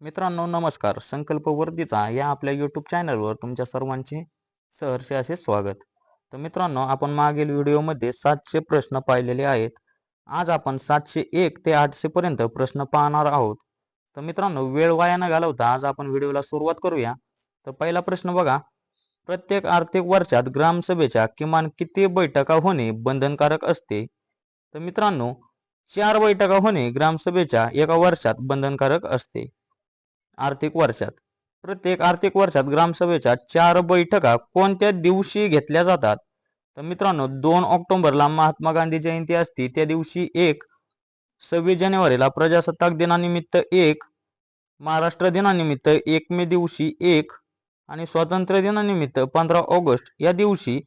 मित्रांनो नमस्कार. संकल्प वर्दीचा या आपल्या यूट्यूब चॅनलवर तुमच्या सर्वांचे सहर्षे असे स्वागत. तर मित्रांनो आपण मागील व्हिडिओमध्ये सातशे प्रश्न पाहिलेले आहेत. आज आपण सातशे एक ते आठशे पर्यंत प्रश्न पाहणार आहोत. तर मित्रांनो वेळ वाया न घालवता आज आपण व्हिडिओला सुरुवात करूया. तर पहिला प्रश्न बघा. प्रत्येक आर्थिक वर्षात ग्रामसभेच्या किमान किती बैठका होणे बंधनकारक असते? तर मित्रांनो चार बैठका होणे ग्रामसभेच्या एका वर्षात बंधनकारक असते. आर्थिक वर्षात. प्रत्येक आर्थिक वर्षात ग्रामसभेच्या चार बैठका कोणत्या दिवशी घेतल्या जातात? तर मित्रांनो दोन ऑक्टोबरला महात्मा गांधी जयंती असते. त्या दिवशी एक सव्वीस जानेवारीला प्रजासत्ताक दिनानिमित्त एक महाराष्ट्र दिनानिमित्त एक मे दिवशी एक आणि स्वातंत्र्य दिनानिमित्त पंधरा ऑगस्ट या दिवशी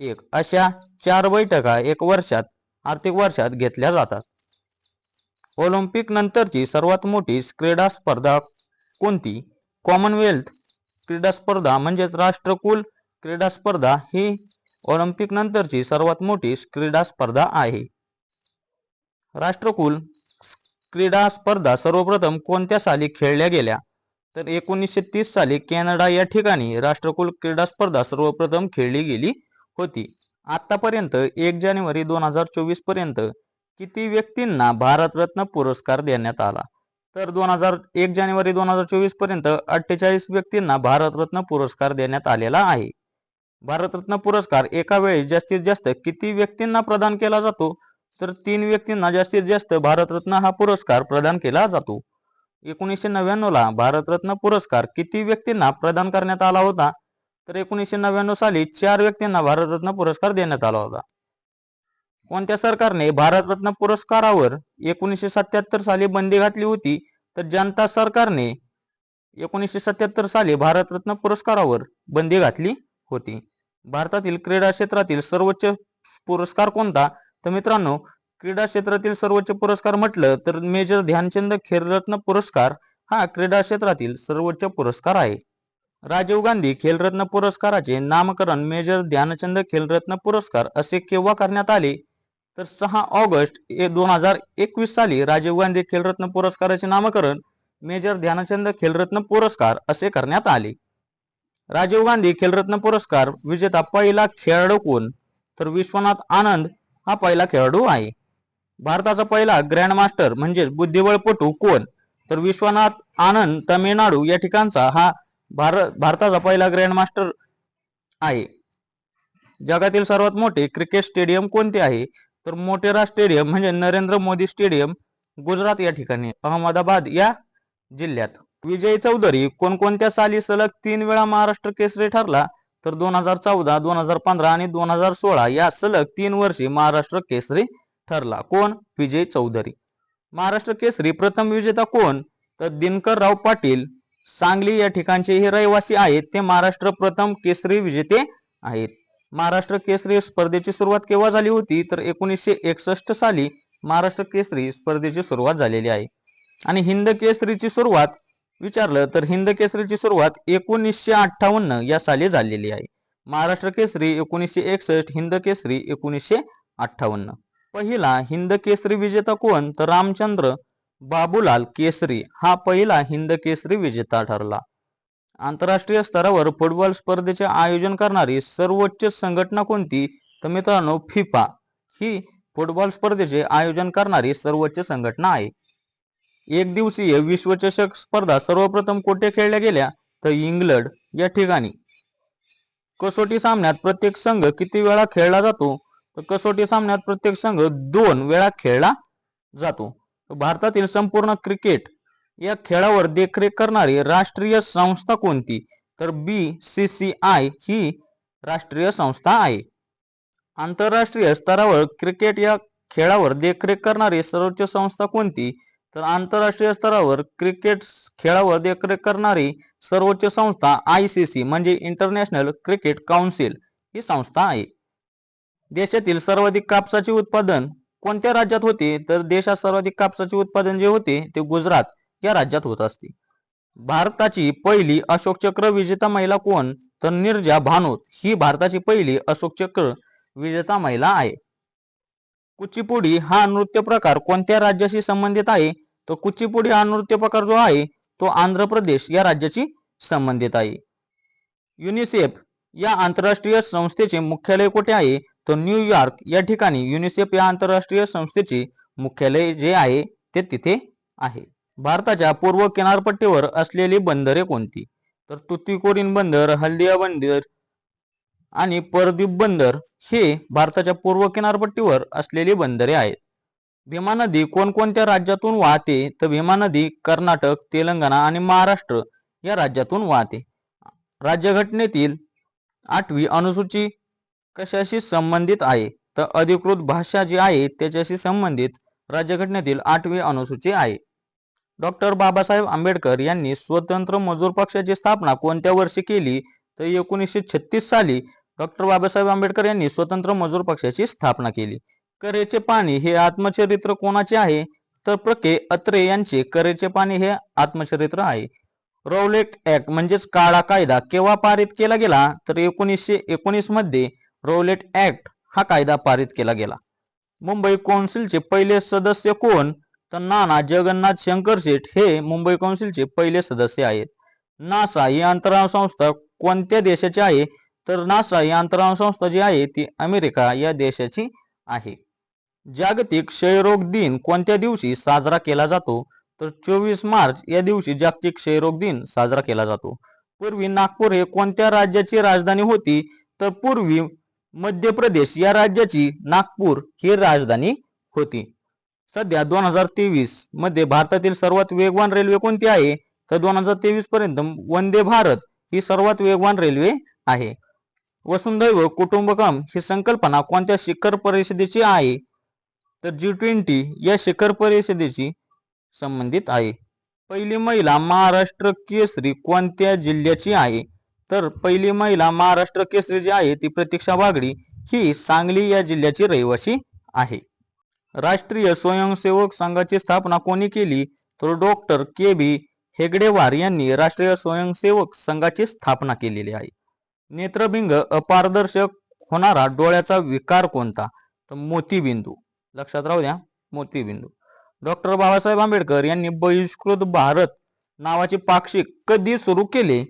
एक. अशा चार बैठका एक वर्षात आर्थिक वर्षात घेतल्या जातात. ऑलिम्पिक नंतरची सर्वात मोठी क्रीडा स्पर्धा कोणती? कॉमनवेल्थ क्रीडा स्पर्धा म्हणजेच राष्ट्रकुल क्रीडा स्पर्धा ही ऑलिम्पिक नंतरची सर्वात मोठी क्रीडा स्पर्धा आहे. राष्ट्रकुल क्रीडा स्पर्धा सर्वप्रथम कोणत्या साली खेळल्या गेल्या? तर एकोणीसशे तीस साली कॅनडा या ठिकाणी राष्ट्रकुल क्रीडा स्पर्धा सर्वप्रथम खेळली गेली होती. आतापर्यंत एक जानेवारी दोन हजार चोवीसपर्यंत किती व्यक्तींना भारतरत्न पुरस्कार देण्यात आला? तर दोन हजार एक जानेवारी दोन हजार चोवीसपर्यंत अठ्ठेचाळीस व्यक्तींना भारतरत्न पुरस्कार देण्यात आलेला आहे. भारतरत्न पुरस्कार एका वेळी जास्तीत जास्त किती व्यक्तींना प्रदान केला जातो? तर तीन व्यक्तींना जास्तीत जास्त भारतरत्न हा पुरस्कार प्रदान केला जातो. एकोणीसशे नव्याण्णव ला भारतरत्न पुरस्कार किती व्यक्तींना प्रदान करण्यात आला होता? तर एकोणीसशे नव्याण्णव साली चार व्यक्तींना भारतरत्न पुरस्कार देण्यात आला होता. कोणत्या सरकारने भारतरत्न पुरस्कारावर एकोणीसशे सत्याहत्तर साली बंदी घातली होती? तर जनता सरकारने एकोणीसशे सत्याहत्तर साली भारतरत्न पुरस्कारावर बंदी घातली होती. भारतातील क्रीडा क्षेत्रातील सर्वोच्च पुरस्कार कोणता? तर मित्रांनो क्रीडा क्षेत्रातील सर्वोच्च पुरस्कार म्हटलं तर मेजर ध्यानचंद खेलरत्न पुरस्कार हा क्रीडा क्षेत्रातील सर्वोच्च पुरस्कार आहे. राजीव गांधी खेलरत्न पुरस्काराचे नामकरण मेजर ध्यानचंद खेलरत्न पुरस्कार असे केव्हा करण्यात आले? तर सहा ऑगस्ट दोन हजार एकवीस साली राजीव गांधी खेलरत्न पुरस्काराचे नामकरण मेजर ध्यानचंद खेलरत्न पुरस्कार असे करण्यात आले. राजीव गांधी खेलरत्न पुरस्कार विजेता पहिला खेळाडू कोण? तर विश्वनाथ आनंद हा पहिला खेळाडू आहे. भारताचा पहिला ग्रँडमास्टर म्हणजेच बुद्धिबळपटू कोण? तर विश्वनाथ आनंद तमिळनाडू या ठिकाणचा हा भारत भारताचा पहिला ग्रँडमास्टर आहे. जगातील सर्वात मोठे क्रिकेट स्टेडियम कोणते आहे? तर मोटेरा स्टेडियम म्हणजे नरेंद्र मोदी स्टेडियम गुजरात या ठिकाणी अहमदाबाद या जिल्ह्यात. विजय चौधरी कोणकोणत्या साली सलग तीन वेळा महाराष्ट्र केसरी ठरला? तर दोन हजार चौदा दोन हजार पंधरा आणि दोन हजार सोळा या सलग तीन वर्षी महाराष्ट्र केसरी ठरला. कोण? विजय चौधरी. महाराष्ट्र केसरी प्रथम विजेता कोण? तर दिनकरराव पाटील. सांगली या ठिकाणचे हे रहिवासी आहेत ते महाराष्ट्र प्रथम केसरी विजेते आहेत. महाराष्ट्र केसरी स्पर्धेची सुरुवात केव्हा झाली होती? तर एकोणीसशे एकसष्ट साली महाराष्ट्र केसरी स्पर्धेची सुरुवात झालेली आहे. आणि हिंद केसरीची सुरुवात विचारलं तर हिंद केसरीची सुरुवात एकोणीसशे अठ्ठावन्न या साली झालेली आहे. महाराष्ट्र केसरी एकोणीसशे एकसष्ट हिंद केसरी एकोणीसशे अठ्ठावन्न. पहिला हिंद केसरी विजेता कोण? तर रामचंद्र बाबूलाल केसरी. हा पहिला हिंद केसरी विजेता ठरला. आंतरराष्ट्रीय स्तरावर फुटबॉल स्पर्धेचे आयोजन करणारी सर्वोच्च संघटना कोणती? तर मित्रांनो फिफा. ही फुटबॉल स्पर्धेचे आयोजन करणारी सर्वोच्च संघटना आहे. एक दिवसीय विश्वचषक स्पर्धा सर्वप्रथम कोठे खेळल्या गेल्या? तर इंग्लंड या ठिकाणी. कसोटी सामन्यात प्रत्येक संघ किती वेळा खेळला जातो? तर कसोटी सामन्यात प्रत्येक संघ दोन वेळा खेळला जातो. भारतातील संपूर्ण क्रिकेट या खेळावर देखरेख करणारी राष्ट्रीय संस्था कोणती? तर बी सी सी आय ही राष्ट्रीय संस्था आहे. आंतरराष्ट्रीय स्तरावर क्रिकेट या खेळावर देखरेख करणारी सर्वोच्च संस्था कोणती? तर आंतरराष्ट्रीय स्तरावर क्रिकेट खेळावर देखरेख करणारी सर्वोच्च संस्था आय सी सी म्हणजे इंटरनॅशनल क्रिकेट काउन्सिल ही संस्था आहे. देशातील सर्वाधिक कापसाचे उत्पादन कोणत्या राज्यात होते? तर देशात सर्वाधिक कापसाचे उत्पादन जे होते ते गुजरात. या राज्यात होत असते. भारताची पहिली अशोक चक्र विजेता महिला कोण? तर निर्जा भानोत ही भारताची पहिली अशोक चक्र विजेता महिला आहे. कुचिपुडी हा नृत्य प्रकार कोणत्या राज्याशी संबंधित आहे? तर कुचिपुडी हा नृत्य प्रकार जो आहे तो आंध्र प्रदेश या राज्याशी संबंधित आहे. युनिसेफ या आंतरराष्ट्रीय संस्थेचे मुख्यालय कुठे आहे? तर न्यूयॉर्क या ठिकाणी युनिसेफ या आंतरराष्ट्रीय संस्थेचे मुख्यालय जे आहे ते तिथे आहे. भारताच्या पूर्व किनारपट्टीवर असलेली बंदरे कोणती? तर तुतीकोरीन बंदर हल्दिया बंदर आणि परदीप बंदर हे भारताच्या पूर्व किनारपट्टीवर असलेली बंदरे आहेत. भीमा नदी कोणकोणत्या राज्यातून वाहते? तर भीमा नदी कर्नाटक तेलंगणा आणि महाराष्ट्र या राज्यातून वाहते. राज्यघटनेतील आठवी अनुसूची कशाशी संबंधित आहे? तर अधिकृत भाषा जी आहे त्याच्याशी संबंधित राज्यघटनेतील आठवी अनुसूची आहे. डॉक्टर बाबासाहेब आंबेडकर यांनी स्वतंत्र मजूर पक्षाची स्थापना कोणत्या वर्षी केली? तर एकोणीसशे छत्तीस साली डॉक्टर बाबासाहेब आंबेडकर यांनी स्वतंत्र मजूर पक्षाची स्थापना केली. करेचे पाणी हे आत्मचरित्र कोणाचे आहे? तर प्रके अत्रे यांचे करेचे पाणी हे आत्मचरित्र आहे. रौलेट ऍक्ट म्हणजेच काळा कायदा केव्हा पारित केला गेला? तर एकोणीसशे एकोणीसमध्ये रौलेट ऍक्ट हा कायदा पारित केला गेला. मुंबई कौन्सिलचे पहिले सदस्य कोण? तर नाना जगन्नाथ शंकर शेठ हे मुंबई कौन्सिलचे पहिले सदस्य आहेत. नासा ही अंतराळ संस्था कोणत्या देशाची आहे? तर नासा ही अंतराळ संस्था जी आहे ती अमेरिका या देशाची आहे. जागतिक क्षयरोग दिन कोणत्या दिवशी साजरा केला जातो? तर चोवीस मार्च या दिवशी जागतिक क्षयरोग दिन साजरा केला जातो. पूर्वी नागपूर हे कोणत्या राज्याची राजधानी होती? तर पूर्वी मध्य प्रदेश या राज्याची नागपूर ही राजधानी होती. सध्या दोन हजार तेवीसमध्ये भारतातील सर्वात वेगवान रेल्वे कोणती आहे? तर दोन हजार तेवीस पर्यंत वंदे भारत ही सर्वात वेगवान रेल्वे आहे. वसुंधैव कुटुंबकम ही संकल्पना कोणत्या शिखर परिषदेची आहे? तर जी ट्वेंटी या शिखर परिषदेची संबंधित आहे. पहिली महिला महाराष्ट्र केसरी कोणत्या जिल्ह्याची आहे? तर पहिली महिला महाराष्ट्र केसरी जी आहे ती प्रतीक्षा बागडी ही सांगली या जिल्ह्याची रहिवासी आहे. राष्ट्रीय स्वयंसेवक संघाची स्थापना कोणी केली? तर डॉक्टर के बी हेगडेवार यांनी राष्ट्रीय स्वयंसेवक संघाची स्थापना केलेली आहे. नेत्रबिंग अपारदर्शक होणारा डोळ्याचा विकार कोणता? तर मोतीबिंदू. लक्षात राहू द्या मोतीबिंदू. डॉक्टर बाबासाहेब आंबेडकर यांनी बहिष्कृत भारत नावाचे पाक्षिक कधी सुरू केले?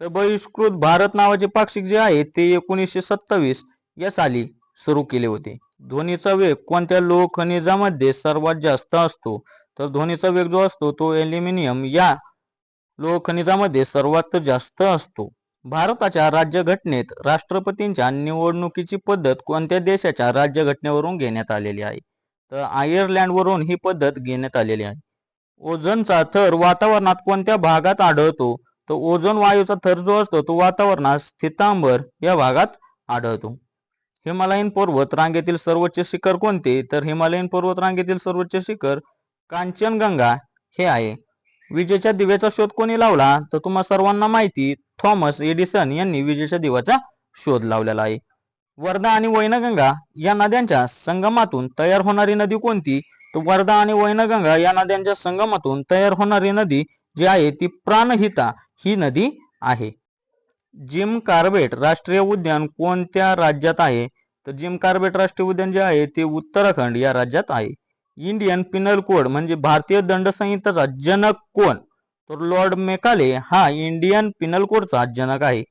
तर बहिष्कृत भारत नावाचे पाक्षिक जे आहे ते एकोणीसशे सत्तावीस या साली सुरू केले होते. ध्वनीचा वेग कोणत्या लोह खनिजामध्ये सर्वात जास्त असतो? तर ध्वनीचा वेग जो असतो तो ॲल्युमिनियम या लोह खनिजामध्ये सर्वात जास्त असतो. भारताच्या राज्यघटनेत राष्ट्रपतींच्या निवडणुकीची पद्धत कोणत्या देशाच्या राज्यघटनेवरून घेण्यात आलेली आहे? तर आयर्लंडवरून ही पद्धत घेण्यात आलेली आहे. ओझोनचा थर वातावरणात कोणत्या भागात आढळतो? तर ओझोन वायूचा थर जो असतो तो वातावरणात स्थितांबर या भागात आढळतो. हिमालयीन पर्वत रांगेतील सर्वोच्च शिखर कोणते? तर हिमालयीन पर्वत रांगेतील सर्वोच्च शिखर कांचनगंगा हे आहे. विजेच्या दिव्याचा शोध कोणी लावला? तर तुम्हा सर्वांना माहिती थॉमस एडिसन यांनी विजेच्या दिव्याचा शोध लावलेला आहे. वर्धा आणि वैनगंगा या नद्यांच्या संगमातून तयार होणारी नदी कोणती? तर वर्धा आणि वैनगंगा या नद्यांच्या संगमातून तयार होणारी नदी जी आहे ती प्राणहिता ही नदी आहे. जिम कार्बेट राष्ट्रीय उद्यान कोणत्या राज्यात आहे? तर जिम कार्बेट राष्ट्रीय उद्यान जे आहे ते उत्तराखंड या राज्यात आहे. इंडियन पिनल कोड म्हणजे भारतीय दंड संहिताचा जनक कोण? तर लॉर्ड मेकाले हा इंडियन पिनल कोडचा जनक आहे.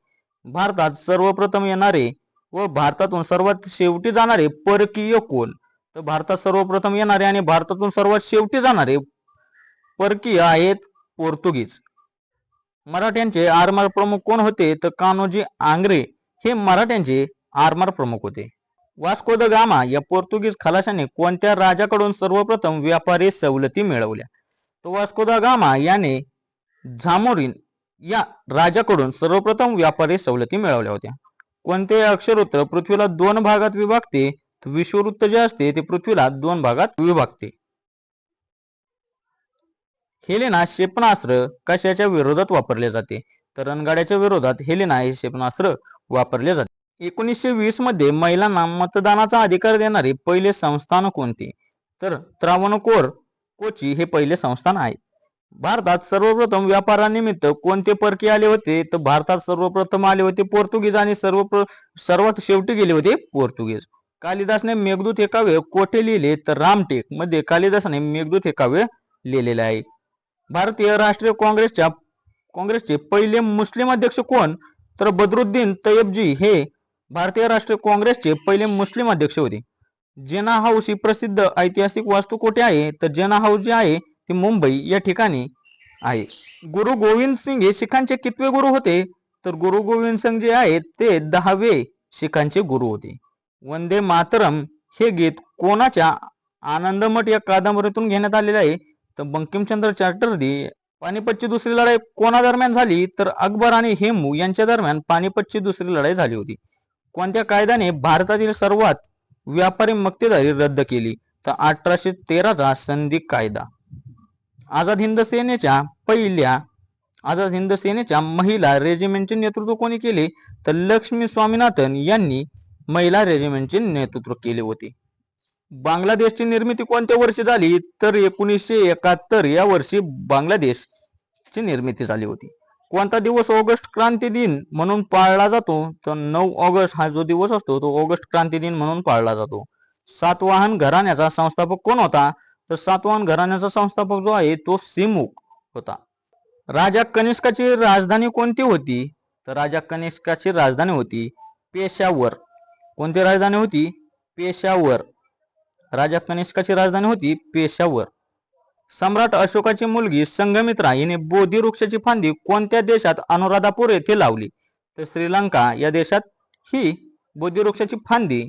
भारतात सर्वप्रथम येणारे व भारतातून सर्वात शेवटी जाणारे परकीय कोण? तर भारतात सर्वप्रथम येणारे आणि भारतातून सर्वात शेवटी जाणारे परकीय आहेत पोर्तुगीज. मराठ्यांचे आरमार प्रमुख कोण होते? तर कान्होजी आंग्रे हे मराठ्यांचे आरमार प्रमुख होते. वास्को द गामा या पोर्तुगीज खलाशाने कोणत्या राजाकडून सर्वप्रथम व्यापारी सवलती मिळवल्या? तो वास्को द गामा याने झामोरिन या राजाकडून सर्वप्रथम व्यापारी सवलती मिळवल्या होत्या. कोणते अक्षरवृत्त पृथ्वीला दोन भागात विभागते? विश्ववृत्त जे असते ते पृथ्वीला दोन भागात विभागते. हेलेना क्षेपणास्त्र कशाच्या विरोधात वापरले जाते? तर रणगाड्याच्या विरोधात हेलेना हे क्षेपणास्त्र वापरले जाते. एकोणीसशे वीसमध्ये महिलांना मतदानाचा अधिकार देणारे पहिले संस्थान कोणते? तर त्रावणकोर कोची हे पहिले संस्थान आहे. भारतात सर्वप्रथम व्यापारानिमित्त कोणते परकीय आले होते? तर भारतात सर्वप्रथम आले होते पोर्तुगीज आणि सर्व सर्वात शेवटी गेले होते पोर्तुगीज. कालिदासने मेघदूत हे काव्य कोठे लिहिले? तर रामटेकमध्ये कालिदासाने मेघदूत हे काव्य लिहिलेले आहे. भारतीय राष्ट्रीय काँग्रेसच्या काँग्रेसचे पहिले मुस्लिम अध्यक्ष कोण? तर बदरुद्दीन तयबजी हे भारतीय राष्ट्रीय काँग्रेसचे पहिले मुस्लिम अध्यक्ष होते. जेना हाऊस ही प्रसिद्ध ऐतिहासिक वास्तू कोठे आहे? तर जेना हाऊस जे आहे ते मुंबई या ठिकाणी आहे. गुरु गोविंद सिंग हे शिखांचे कितवे गुरु होते? तर गुरु गोविंद सिंग जे आहेत ते दहावे शिखांचे गुरु होते. वंदे मातरम हे गीत कोणाच्या आनंदमठ या कादंबरीतून घेण्यात आलेले आहे? तर बंकिमचंद्र चॅटर्जी पानिपतची दुसरी लढाई कोणादरम्यान झाली? तर अकबर आणि हेमू यांच्या दरम्यान पानिपतची दुसरी लढाई झाली होती. कोणत्या कायद्याने भारतातील सर्वात व्यापारी मक्तेदारी रद्द केली? तर अठराशे तेराचा संधी कायदा. आझाद हिंद सेनेच्या पहिल्या आझाद हिंद सेनेच्या महिला रेजिमेंटचे नेतृत्व कोणी केले? तर लक्ष्मी स्वामीनाथन यांनी महिला रेजिमेंटचे नेतृत्व केले होते. बांगलादेशची निर्मिती कोणत्या वर्षी झाली? तर एकोणीसशे एकाहत्तर या वर्षी बांगलादेशची निर्मिती झाली होती. कोणता दिवस ऑगस्ट क्रांती दिन म्हणून पाळला जातो? तर नऊ ऑगस्ट हा जो दिवस असतो तो ऑगस्ट क्रांती दिन म्हणून पाळला जातो. सातवाहन घराण्याचा संस्थापक कोण होता? तर सातवाहन घराण्याचा संस्थापक जो आहे तो सिमुक होता. राजा कनिष्काची राजधानी कोणती होती? तर राजा कनिष्काची राजधानी होती पेशावर. कोणती राजधानी होती? पेशावर. राजा कनिष्काची राजधानी होती पेशावर. सम्राट अशोकाची मुलगी संघमित्रा हिने बोधी वृक्षाची फांदी कोणत्या देशात अनुराधापूर येथे लावली? तर श्रीलंका या देशात ही बोधी वृक्षाची फांदी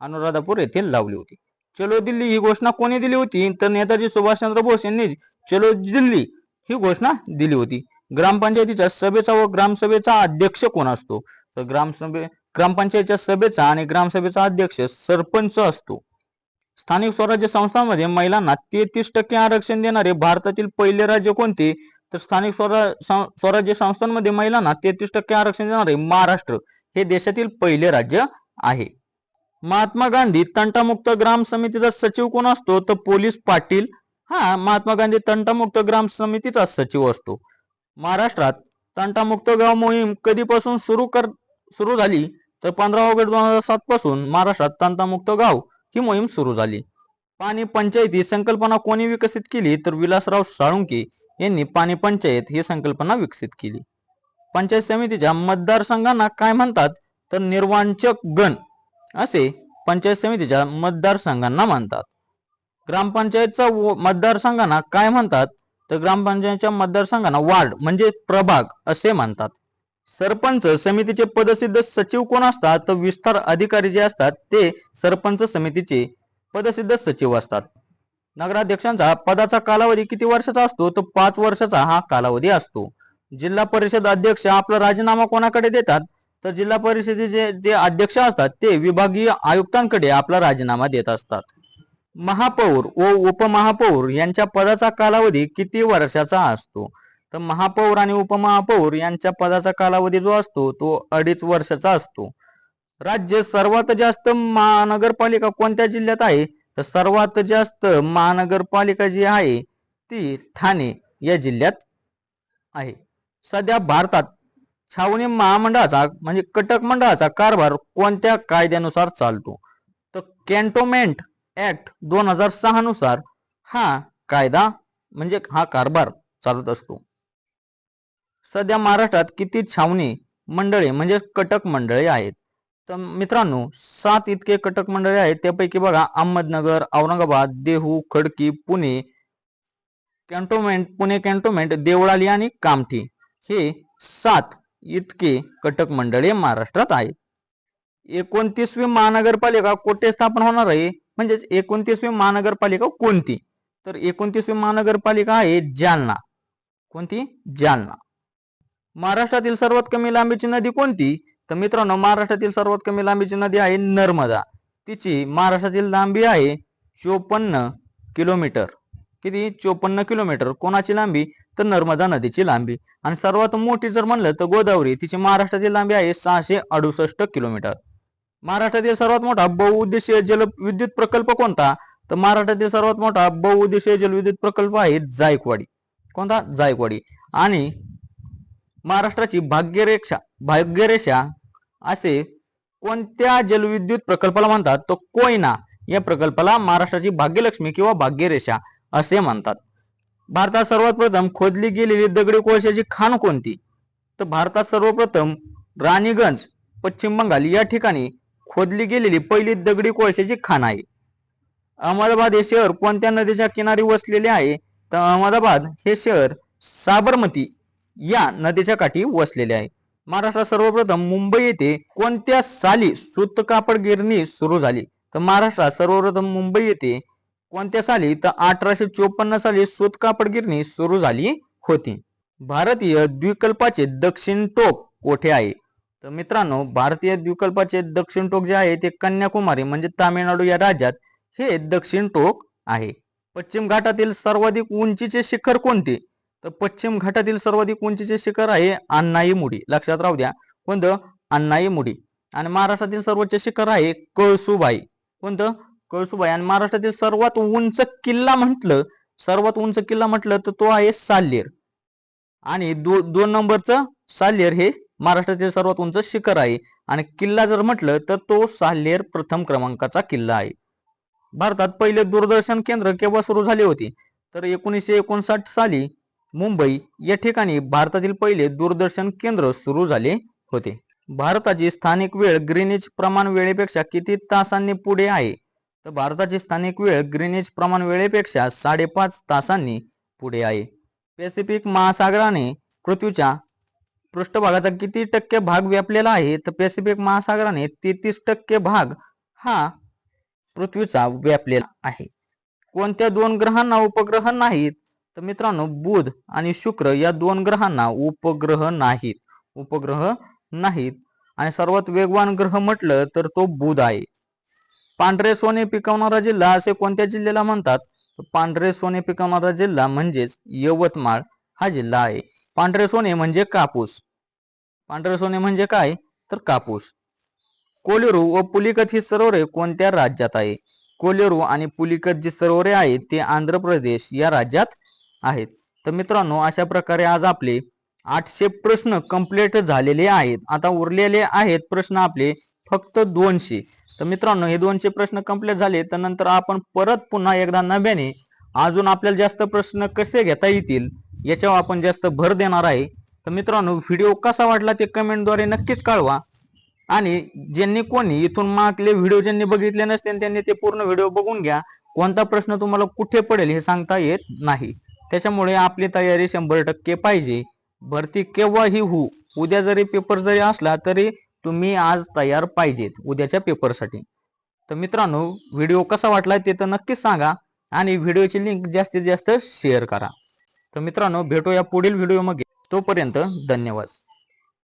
अनुराधापूर येथे लावली होती. चलो दिल्ली ही घोषणा कोणी दिली होती? तर नेताजी सुभाषचंद्र बोस यांनी चलो दिल्ली ही घोषणा दिली होती. ग्रामपंचायतीच्या सभेचा व ग्रामसभेचा अध्यक्ष कोण असतो? तर ग्रामसभे ग्रामपंचायतीच्या सभेचा आणि ग्रामसभेचा अध्यक्ष सरपंच असतो. स्थानिक स्वराज्य संस्थांमध्ये महिलांना तेहतीस टक्के आरक्षण देणारे भारतातील पहिले राज्य कोणते? तर स्थानिक स्वराज्य संस्थांमध्ये महिलांना तेहतीस टक्के आरक्षण देणारे महाराष्ट्र हे देशातील पहिले राज्य आहे. महात्मा गांधी तंटामुक्त ग्राम समितीचा सचिव कोण असतो? तर पोलीस पाटील. हा महात्मा गांधी तंटामुक्त ग्राम समितीचा सचिव असतो. महाराष्ट्रात तंटामुक्त गाव मोहीम कधीपासून सुरू कर सुरू झाली? तर पंधरा ऑगस्ट दोन हजार सात पासून महाराष्ट्रात तंटामुक्त गाव ही मोहीम सुरू झाली. पाणी पंचायत ही संकल्पना कोणी विकसित केली तर विलासराव साळुंके यांनी पाणी पंचायत ही संकल्पना विकसित केली. पंचायत समितीच्या मतदारसंघांना काय म्हणतात? तर निर्वांचक गण असे पंचायत समितीच्या मतदारसंघांना म्हणतात. ग्रामपंचायतचा मतदारसंघांना काय म्हणतात? तर ग्रामपंचायतच्या मतदारसंघांना वार्ड म्हणजे प्रभाग असे म्हणतात. सरपंच समितीचे पदसिद्ध सचिव कोण असतात? तर विस्तार अधिकारी जे असतात ते सरपंच समितीचे पदसिद्ध सचिव असतात. नगराध्यक्षांचा पदाचा कालावधी किती वर्षाचा असतो? तर पाच वर्षाचा हा कालावधी असतो. जिल्हा परिषद अध्यक्ष आपला राजीनामा कोणाकडे देतात? तर जिल्हा परिषदेचे जे अध्यक्ष असतात ते विभागीय आयुक्तांकडे आपला राजीनामा देत असतात. महापौर व उपमहापौर यांच्या पदाचा कालावधी किती वर्षाचा असतो? तर महापौर आणि उपमहापौर यांच्या पदाचा कालावधी जो असतो तो अडीच वर्षाचा असतो. राज्य सर्वात जास्त महानगरपालिका कोणत्या जिल्ह्यात आहे? तर सर्वात जास्त महानगरपालिका जी आहे ती ठाणे या जिल्ह्यात आहे. सध्या भारतात छावणी महामंडळाचा म्हणजे कटक मंडळाचा कारभार कोणत्या कायद्यानुसार चालतो? तर कॅन्टोमेंट ऍक्ट दोन हजार सहा नुसार हा कायदा म्हणजे हा कारभार चालत असतो. सध्या महाराष्ट्रात किती छावणी मंडळे म्हणजे कटक मंडळे आहेत. तर मित्रांनो सात इतके कटक मंडळे आहेत त्यापैकी बघा अहमदनगर औरंगाबाद देहू खडकी पुणे कॅन्टोमेंट पुणे कॅन्टोमेंट देवळाली आणि कामठी हे सात इतके कटक मंडळे महाराष्ट्रात आहेत. एकोणतीसवी महानगरपालिका कोठे स्थापन होणार आहे? म्हणजेच एकोणतीसवी महानगरपालिका कोणती? तर एकोणतीसवी महानगरपालिका आहे जालना. कोणती? जालना. महाराष्ट्रातील सर्वात कमी लांबीची नदी कोणती? तर मित्रांनो महाराष्ट्रातील सर्वात कमी लांबीची नदी आहे नर्मदा. तिची महाराष्ट्रातील लांबी आहे चोपन्न किलोमीटर. किती? चोपन्न किलोमीटर. कोणाची लांबी? तर नर्मदा नदीची लांबी. आणि सर्वात मोठी जर म्हणलं तर गोदावरी तिची महाराष्ट्रातील लांबी आहे सहाशे अडुसष्ट किलोमीटर. महाराष्ट्रातील सर्वात मोठा बहुउद्देशीय जलविद्युत प्रकल्प कोणता? तर महाराष्ट्रातील सर्वात मोठा बहुउद्देशीय जलविद्युत प्रकल्प आहे जायकवाडी. कोणता? जायकवाडी. आणि महाराष्ट्राची भाग्यरेषा भाग्यरेषा असे कोणत्या जलविद्युत प्रकल्पाला म्हणतात? तो कोयना या प्रकल्पाला महाराष्ट्राची भाग्यलक्ष्मी किंवा भाग्यरेषा असे म्हणतात. भारतात सर्वात प्रथम खोदली गेलेली दगडी कोळशाची खाण कोणती? तर भारतात सर्वप्रथम राणीगंज पश्चिम बंगाल या ठिकाणी खोदली गेलेली पहिली दगडी कोळशाची खाण आहे. अहमदाबाद हे शहर कोणत्या नदीच्या किनारी वसलेले आहे? तर अहमदाबाद हे शहर साबरमती या नदीच्या काठी वसलेले आहे. महाराष्ट्रात सर्वप्रथम मुंबई येथे कोणत्या साली सूत कापड गिरणी सुरू झाली? तर महाराष्ट्रात सर्वप्रथम मुंबई येथे कोणत्या साली तर अठराशे चोपन्न साली सूत कापड गिरणी सुरू झाली होती. भारतीय द्विकल्पाचे दक्षिण टोक कोठे आहे? तर मित्रांनो भारतीय द्विकल्पाचे दक्षिण टोक जे आहे ते कन्याकुमारी म्हणजे तामिळनाडू या राज्यात हे दक्षिण टोक आहे. पश्चिम घाटातील सर्वाधिक उंचीचे शिखर कोणते? तर पश्चिम घाटातील सर्वाधिक उंचीचे शिखर आहे अन्नाई मुडी. लक्षात राहू द्या. कोणतं? अन्नाई मुडी. आणि महाराष्ट्रातील सर्वोच्च शिखर आहे कळसुबाई. कोणतं? कळसुबाई. आणि महाराष्ट्रातील सर्वात उंच किल्ला म्हटलं सर्वात उंच किल्ला म्हटलं तर तो आहे साल्लेर. आणि दो दोन नंबरचं साल्लेर हे महाराष्ट्रातील सर्वात उंच शिखर आहे. आणि किल्ला जर म्हटलं तर तो साल्लेर प्रथम क्रमांकाचा किल्ला आहे. भारतात पहिले दूरदर्शन केंद्र केव्हा सुरू झाले होते? तर एकोणीसशे एकोणसाठ साली मुंबई या ठिकाणी भारतातील पहिले दूरदर्शन केंद्र सुरू झाले होते. भारताची स्थानिक वेळ ग्रीनिज प्रमाण वेळेपेक्षा किती तासांनी पुढे आहे? तर भारताची स्थानिक वेळ ग्रीनिज प्रमाण वेळेपेक्षा साडेपाच तासांनी पुढे आहे. पॅसिफिक महासागराने पृथ्वीच्या पृष्ठभागाचा किती टक्के भाग व्यापलेला आहे? तर पॅसिफिक महासागराने तेहतीस टक्के भाग हा पृथ्वीचा व्यापलेला आहे. कोणत्या दोन ग्रहांना उपग्रह नाहीत? तर मित्रांनो बुध आणि शुक्र या दोन ग्रहांना उपग्रह नाहीत. उपग्रह नाहीत. आणि सर्वात वेगवान ग्रह म्हटलं तर तो बुध आहे. पांढरे सोने पिकवणारा जिल्हा असे कोणत्या जिल्ह्याला म्हणतात? पांढरे सोने पिकवणारा जिल्हा म्हणजेच यवतमाळ हा जिल्हा आहे. पांढरे सोने म्हणजे कापूस. पांढरे सोने म्हणजे काय? तर कापूस. कोलेरू व पुलिकत ही सरोवरे कोणत्या राज्यात आहे? कोलेरू आणि पुलिकत जी सरोवरे आहेत ते आंध्र प्रदेश या राज्यात आहेत. तर मित्रांनो अशा प्रकारे आज आपले आठशे प्रश्न कंप्लीट झालेले आहेत. आता उरलेले आहेत प्रश्न आपले फक्त दोनशे. तर मित्रांनो हे दोनशे प्रश्न कंप्लीट झाले. तर नंतर आपण परत पुन्हा एकदा नव्याने अजून आपल्याला जास्त प्रश्न कसे घेता येतील याच्यावर आपण जास्त भर देणार आहे. तर मित्रांनो व्हिडिओ कसा वाटला ते कमेंटद्वारे नक्कीच कळवा. आणि ज्यांनी कोणी इथून मागले व्हिडिओ ज्यांनी बघितले नसते त्यांनी ते पूर्ण व्हिडिओ बघून घ्या. कोणता प्रश्न तुम्हाला कुठे पडेल हे सांगता येत नाही. त्याच्यामुळे आपली तयारी शंभर टक्के पाहिजे. भरती केव्हाही होऊ उद्या जरी पेपर जरी असला तरी तुम्ही आज तयार पाहिजेत उद्याच्या पेपरसाठी तर मित्रांनो व्हिडिओ कसा वाटला ते तर नक्कीच सांगा आणि व्हिडिओची लिंक जास्तीत जास्त शेअर करा. तर मित्रांनो भेटूया पुढील व्हिडिओमध्ये तोपर्यंत धन्यवाद.